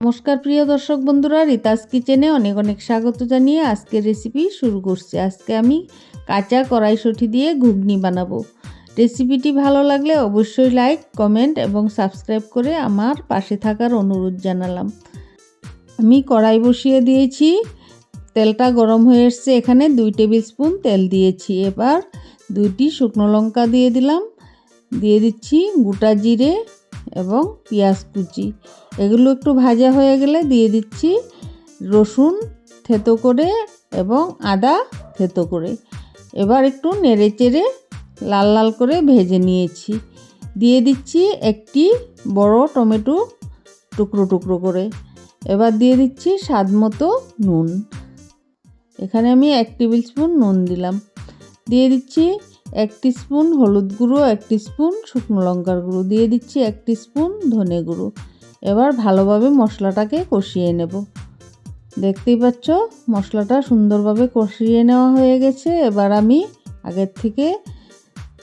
নমস্কার, প্রিয় দর্শক বন্ধুরা, রিতাস কিচেনে অনেক অনেক স্বাগত জানিয়ে আজকের রেসিপি শুরু করছি। আজকে আমি কাঁচা কড়াইশুঁটি দিয়ে ঘুগনি বানাবো। রেসিপিটি ভালো লাগলে অবশ্যই লাইক কমেন্ট এবং সাবস্ক্রাইব করে আমার পাশে থাকার অনুরোধ জানালাম। আমি কড়াই বসিয়ে দিয়েছি। তেলটা গরম হয়ে এসছে। এখানে দুই টেবিল স্পুন তেল দিয়েছি। এবার দুইটি শুকনো লঙ্কা দিয়ে দিলাম। দিয়ে দিচ্ছি গোটা জিরে এবং পেঁয়াজ কুচি। এগুলো একটু ভাজা হয়ে গেলে দিয়ে দিচ্ছি রসুন থেতো করে এবং আদা থেতো করে। এবার একটু নেড়ে চেড়ে লাল লাল করে ভেজে নিয়েছি। দিয়ে দিচ্ছি একটি বড় টমেটো টুকরো টুকরো করে। এবার দিয়ে দিচ্ছি স্বাদ মতো নুন। এখানে আমি এক টেবিল স্পুন নুন দিলাম। দিয়ে দিচ্ছি এক স্পুন হলুদ গুঁড়ো, এক স্পুন শুকনো লঙ্কার গুঁড়ো দিয়ে দিচ্ছি, এক স্পুন ধনে গুঁড়ো। এবার ভালোভাবে মশলাটাকে কষিয়ে নেব। দেখতেই পাচ্ছ, মশলাটা সুন্দরভাবে কষিয়ে নেওয়া হয়ে গেছে। এবার আমি আগের থেকে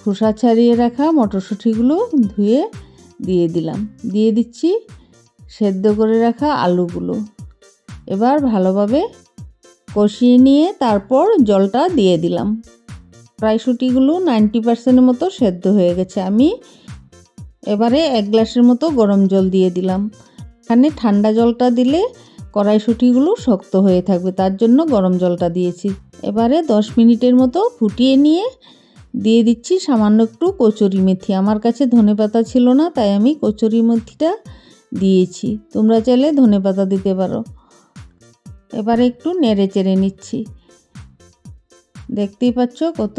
খোসা ছাড়িয়ে রাখা মটরশুঁটিগুলো ধুয়ে দিয়ে দিলাম। দিয়ে দিচ্ছি সেদ্ধ করে রাখা আলুগুলো। এবার ভালোভাবে কষিয়ে নিয়ে তারপর জলটা দিয়ে দিলাম। কড়াইশুঁটিগুলো নাইনটি পার্সেন্টের মতো সেদ্ধ হয়ে গেছে। আমি এবারে এক গ্লাসের মতো গরম জল দিয়ে দিলাম। এখানে ঠান্ডা জলটা দিলে কড়াইশুঁটিগুলো শক্ত হয়ে থাকবে, তার জন্য গরম জলটা দিয়েছি। এবারে দশ মিনিটের মতো ফুটিয়ে নিয়ে দিয়ে দিচ্ছি সামান্য একটু কচুরি মেথি। আমার কাছে ধনে পাতা ছিল না, তাই আমি কচুরি মেথিটা দিয়েছি। তোমরা চাইলে ধনে পাতা দিতে পারো। এবারে একটু নেড়ে চেড়ে নিচ্ছি। দেখতেই পাচ্ছ কত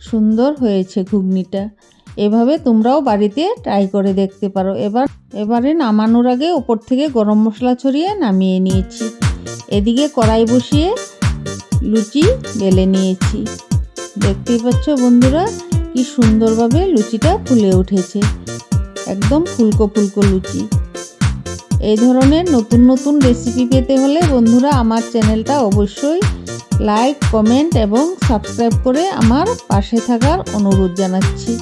সুন্দর হয়েছে ঘুগনিটা। এভাবে তোমরাও বাড়িতে ট্রাই করে দেখতে পারো। এবার, এবারে নামানোর আগে ওপর থেকে গরম মশলা ছড়িয়ে নামিয়ে নিয়েছি। এদিকে কড়াই বসিয়ে লুচি বেলে নিয়েছি। দেখতেই পাচ্ছ বন্ধুরা, কি সুন্দরভাবে লুচিটা ফুলে উঠেছে। একদম ফুলকো ফুলকো লুচি। এই ধরনের নতুন নতুন রেসিপি পেতে হলে বন্ধুরা আমার চ্যানেলটা অবশ্যই লাইক কমেন্ট এবং সাবস্ক্রাইব করে আমার পাশে থাকার অনুরোধ জানাচ্ছি।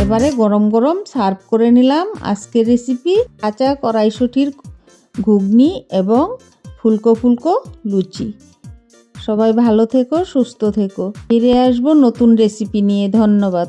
এবারে গরম গরম সার্ভ করে নিলাম আজকের রেসিপি কাঁচা কড়াইশুটির ঘুগনি এবং ফুলকো ফুলকো লুচি। সবাই ভালো থেকো, সুস্থ থেকো। ফিরে আসব নতুন রেসিপি নিয়ে। ধন্যবাদ।